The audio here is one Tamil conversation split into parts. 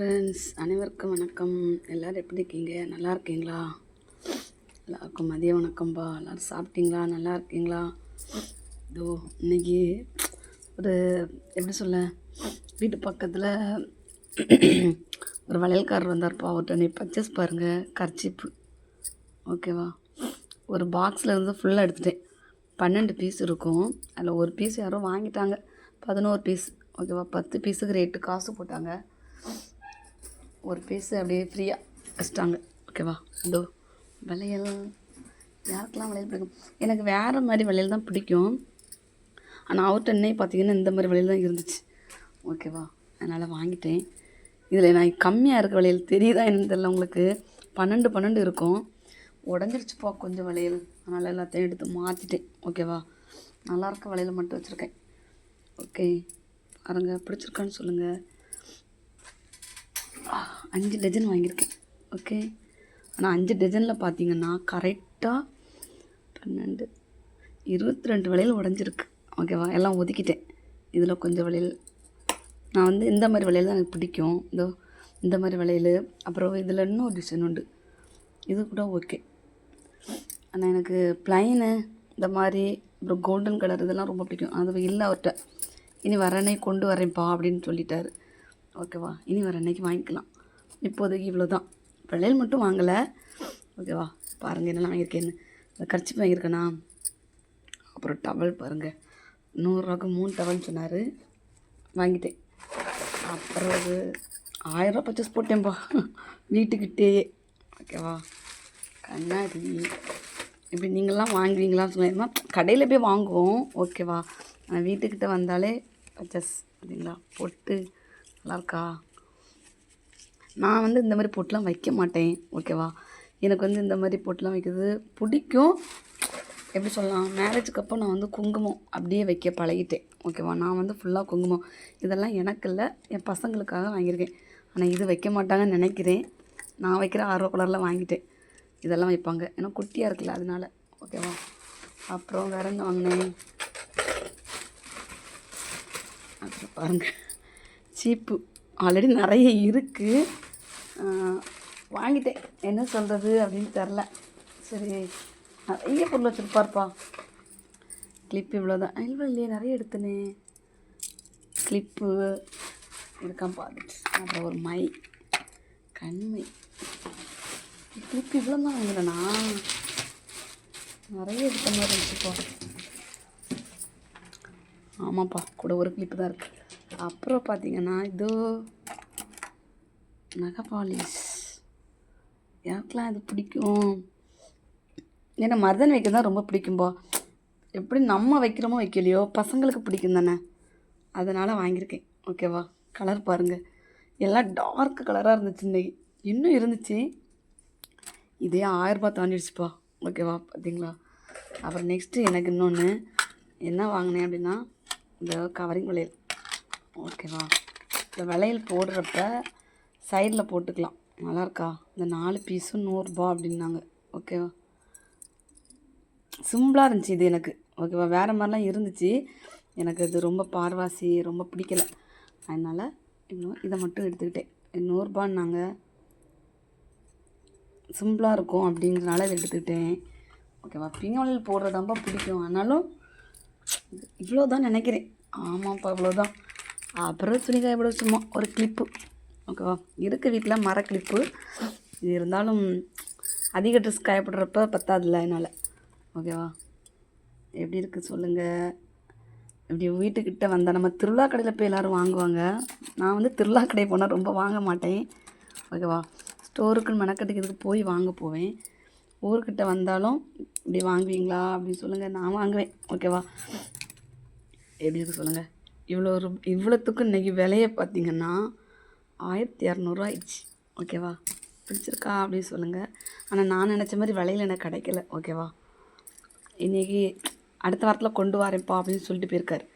ஃப்ரெண்ட்ஸ் அனைவருக்கும் வணக்கம். எல்லோரும் எப்படி இருக்கீங்க? நல்லா இருக்கீங்களா? எல்லாருக்கும் மதிய வணக்கம்பா. எல்லோரும் சாப்பிட்டீங்களா? நல்லா இருக்கீங்களா? இதோ இன்னைக்கு ஒரு எப்படி சொல்ல வீட்டு பக்கத்தில் ஒரு வளையல்காரர் வந்தார்ப்பா. அவர்கிட்ட நீ பர்ச்சேஸ் பாருங்கள் கர்ச்சிப்பு. ஓகேவா ஒரு பாக்ஸில் இருந்து ஃபுல்லாக எடுத்துட்டேன். பன்னெண்டு பீஸ் இருக்கும். அதில் ஒரு பீஸ் யாரோ வாங்கிட்டாங்க. பதினோரு பீஸ் ஓகேவா பத்து பீஸுக்கு ரேட்டு காசு போட்டாங்க. ஒரு பீஸு அப்படியே ஃப்ரீயாக வச்சிட்டாங்க. ஓகேவா இதோ வளையல். யாருக்கெல்லாம் வளையல் பிடிக்கும்? எனக்கு வேறு மாதிரி வளையல் தான் பிடிக்கும். ஆனால் அவர்கிட்ட என்ன பார்த்தீங்கன்னா இந்த மாதிரி வளையல் தான் இருந்துச்சு. ஓகேவா அதனால் வாங்கிட்டேன். இதில் நான் கம்மியாக இருக்க வளையல் தெரியுதா என்னன்னு தெரியல உங்களுக்கு. பன்னெண்டு பன்னெண்டு இருக்கும். உடஞ்சிருச்சுப்பா கொஞ்சம் வளையல். அதனால் எல்லாத்தையும் எடுத்து மாற்றிட்டேன் ஓகேவா நல்லா இருக்க வளையல் மட்டும் வச்சுருக்கேன். ஓகே பாருங்கள் பிடிச்சிருக்கான்னு சொல்லுங்கள் அஞ்சு டஜன் வாங்கியிருக்கேன். ஓகே ஆனால் அஞ்சு டஜனில் பார்த்தீங்கன்னா கரெக்டாக பன்னெண்டு இருபத்தி ரெண்டு வளையல் உடஞ்சிருக்கு ஓகேவா எல்லாம் ஒதுக்கிட்டேன். இதில் கொஞ்சம் வளையல் நான் வந்து இந்த மாதிரி வளையல் தான் எனக்கு பிடிக்கும். இதோ இந்த மாதிரி வளையல் அப்புறம் இதில் இன்னும் டிசைன் உண்டு. இது கூட ஓகே ஆனால் எனக்கு ப்ளைனு இந்த மாதிரி அப்புறம் கோல்டன் கலர் இதெல்லாம் ரொம்ப பிடிக்கும். அது இல்லை அவர்கிட்ட இனி வரனே கொண்டு வரேன்ப்பா அப்படின்னு சொல்லிட்டாரு. ஓகேவா? இனி வர அன்னைக்கு வாங்கிக்கலாம்? இப்போதைக்கு இவ்வளோ தான் வளையல் மட்டும் வாங்கலை. ஓகேவா? பாருங்கள் என்னெல்லாம் வாங்கியிருக்கேன்னு. இந்த வாங்கியிருக்கேண்ணா அப்புறம் டவல் பாருங்கள் நூறுரூவாக்கு மூணு டவல்னு சொன்னார். வாங்கிட்டேன். அப்புறம் அது ஆயிரரூவா பர்ச்சேஸ் போட்டேன்ப்பா வீட்டுக்கிட்டேயே ஓகேவா? கண்ணாடி. இப்படி நீங்களாம் வாங்குவீங்களான்னு சொன்னா கடையில் போய் வாங்குவோம். ஓகேவா? ஆனால் வீட்டுக்கிட்ட வந்தாலே பர்ச்சேஸ் அப்படிங்களா? பொட்டு நல்லாயிருக்கா நான் வந்து இந்த மாதிரி பொட்டெலாம் வைக்க மாட்டேன் ஓகேவா? எனக்கு வந்து இந்த மாதிரி பொட்டெலாம் வைக்கிறது பிடிக்கும். எப்படி சொல்லலாம்? மேரேஜுக்கு அப்போ நான் வந்து குங்குமம் அப்படியே வைக்க பழகிட்டேன் ஓகேவா? நான் வந்து ஃபுல்லாக குங்குமம். இதெல்லாம் எனக்கு இல்லை என் பசங்களுக்காக வாங்கியிருக்கேன். ஆனால் இது வைக்க மாட்டாங்கன்னு நினைக்கிறேன். நான் வைக்கிற ஆர்வ கலரில் வாங்கிட்டேன். இதெல்லாம் வைப்பாங்க. ஏன்னா குட்டியாக இருக்குல்ல அதனால ஓகேவா? அப்புறம் வேற என்ன வாங்கினேன். அப்புறம் பாருங்கள் சீப்பு ஆல்ரெடி நிறைய இருக்குது வாங்கிட்டேன். என்ன சொல்கிறது அப்படின்னு தெரில. சரி நிறைய பொருள் வச்சுருப்பார்ப்பா கிளிப் இவ்வளோ தான் இல்லை இல்லையே நிறைய எடுத்தனே. கிளிப்பு இருக்கான் பார்த்துட்டு அப்புறம் ஒரு மை கண்மை. கிளிப்பு இவ்வளோ தான் வாங்கினேண்ணா நிறைய எடுத்த மாதிரி இருந்துச்சுப்பா. ஆமாப்பா கூட ஒரு கிளிப்பு தான் இருக்குது அப்புறம் பார்த்தீங்கன்னா இதோ நகை பாலிஷ் எனக்குலாம் இது பிடிக்கும். ஏன்னா மருதன் வைக்க தான் ரொம்ப பிடிக்கும்பா எப்படி நம்ம வைக்கிறோமோ வைக்கலையோ பசங்களுக்கு பிடிக்கும் தானே. அதனால் வாங்கியிருக்கேன். ஓகேவா கலர் பாருங்கள் எல்லாம் டார்க் கலராக இருந்துச்சு இன்னைக்கு. இன்னும் இருந்துச்சு. இதே ஆயிரரூபா தாண்டிடுச்சுப்பா ஓகேவா பார்த்தீங்களா அப்புறம் நெக்ஸ்ட்டு எனக்கு இன்னொன்று என்ன வாங்கினேன் அப்படின்னா இந்த கவரிங் வளையல். ஓகேவா இந்த வளையல் போடுறப்ப சைடில் போட்டுக்கலாம். நல்லாயிருக்கா? இந்த நாலு பீஸும் நூறுரூபா அப்படின்னாங்க. ஓகேவா சிம்பிளாக இருந்துச்சு இது எனக்கு. ஓகேவா வேறு மாதிரிலாம் இருந்துச்சு. எனக்கு இது ரொம்ப பார்வாசி ரொம்ப பிடிக்கல. அதனால் இன்னும் இதை மட்டும் எடுத்துக்கிட்டேன். நூறுரூபான்னாங்க சிம்பிளாக இருக்கும் அப்படிங்கிறனால இதை எடுத்துக்கிட்டேன். ஓகேவா பிங்கவளையல் போடுறதாம்பா பிடிக்கும். ஆனாலும் இவ்வளோ தான் நினைக்கிறேன். ஆமாப்பா இவ்வளோ தான் அப்புறம் துணிக்காய விட சும்மா ஒரு கிளிப்பு ஓகேவா இருக்க வீட்டில் மர கிளிப்பு இது இருந்தாலும் அதிக ட்ரெஸ் காயப்படுறப்ப பத்தாதுல்ல என்னால். ஓகேவா எப்படி இருக்குது சொல்லுங்கள் இப்படி வீட்டுக்கிட்ட வந்தால் நம்ம திருவிழா கடையில் போய் எல்லோரும் வாங்குவாங்க. நான் வந்து திருவிழா கடை போனால் ரொம்ப வாங்க மாட்டேன். ஓகேவா ஸ்டோருக்குன்னு மெனக்கட்டுக்கு இதுக்கு போய் வாங்க போவேன். ஊர்கிட்ட வந்தாலும் இப்படி வாங்குவீங்களா அப்படின்னு சொல்லுங்கள் நான் வாங்குவேன். ஓகேவா எப்படி இருக்கு சொல்லுங்கள் இவ்வளோ ஒரு இவ்வளோத்துக்கும் இன்றைக்கி விலையை பார்த்தீங்கன்னா ஆயிரத்தி இரநூறுவா ஆயிடுச்சு. ஓகேவா? பிடிச்சிருக்கா அப்படின்னு சொல்லுங்கள் ஆனால் நான் நினச்ச மாதிரி விலையில் எனக்கு கிடைக்கல. ஓகேவா? இன்றைக்கி அடுத்த வாரத்தில் கொண்டு வரேன்ப்பா அப்படின்னு சொல்லிட்டு போயிருக்காரு.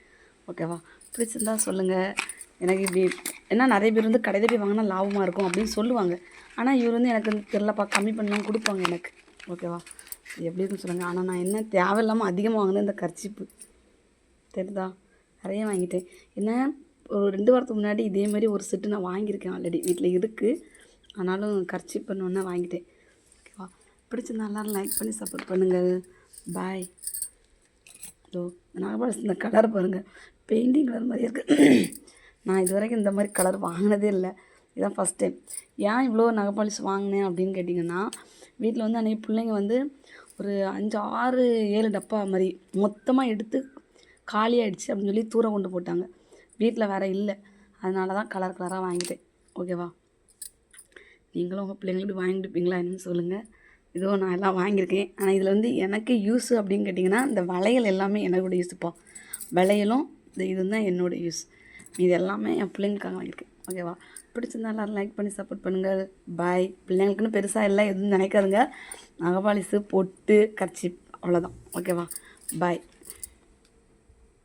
ஓகேவா? பிடிச்சிருந்தா சொல்லுங்கள் எனக்கு இப்படி ஏன்னா நிறைய பேர் வந்து கடையில் போய் வாங்கினா லாபமாக இருக்கும் அப்படின்னு சொல்லுவாங்க. ஆனால் இவர் வந்து எனக்கு வந்து தெரிலப்பா கம்மி பண்ணலாம் கொடுப்பாங்க எனக்கு. ஓகேவா? எப்படி இருக்குன்னு சொல்லுங்கள் ஆனால் நான் என்ன தேவையில்லாமல் அதிகமாக வாங்கினேன் இந்த கர்ச்சிப்பு. தெரியுதா? நிறைய வாங்கிட்டேன். என்ன ஒரு ரெண்டு வாரத்துக்கு முன்னாடி இதே மாதிரி ஒரு செட்டு நான் வாங்கியிருக்கேன் ஆல்ரெடி வீட்டில் இருக்குது ஆனாலும் கர்ச்சி பண்ணோன்னே வாங்கிட்டேன். ஓகேவா பிடிச்சிருந்தா எல்லோரும் லைக் பண்ணி சப்போர்ட் பண்ணுங்கள். பாய் இதோ நாகபாலஸ் இந்த கலர் பாருங்கள் பெயிண்டிங் கலர் மாதிரி இருக்குது நான் இது வரைக்கும் இந்த மாதிரி கலர் வாங்கினதே இல்லை. இதான் ஃபஸ்ட் டைம் ஏன் இவ்வளோ நகைப்பாலிஷ் வாங்கினேன் அப்படின்னு கேட்டிங்கன்னா வீட்டில் வந்து அன்றைக்கி பிள்ளைங்க வந்து ஒரு அஞ்சு ஆறு ஏழு டப்பா மாதிரி மொத்தமாக எடுத்து காலியாயிடுச்சு அப்படின்னு சொல்லி தூரம் கொண்டு போட்டாங்க. வீட்டில் வேறு இல்லை. அதனால தான் கலர் கலராக வாங்கிட்டேன். ஓகேவா நீங்களும் உங்கள் பிள்ளைங்களுக்கு வாங்கி கொடுப்பீங்களா என்னன்னு சொல்லுங்கள் இதோ நான் எல்லாம் வாங்கியிருக்கேன். ஆனால் இதில் வந்து எனக்கு யூஸ் அப்படின்னு கேட்டிங்கன்னா இந்த வளையல் எல்லாமே என்னோட யூஸ்ப்பா வளையலும் இந்த இது தான் என்னோட யூஸ் இது எல்லாமே என் பிள்ளைங்களுக்காக வாங்கியிருக்கேன். ஓகேவா பிடிச்சிருந்தா எல்லோரும் லைக் பண்ணி சப்போர்ட் பண்ணுங்கள் பாய் பிள்ளைங்களுக்குன்னு பெருசாக இல்லை எதுவும் நினைக்காதுங்க. நகபாலிசு பொட்டு கர்ச்சிப் அவ்வளோதான் ஓகேவா பாய்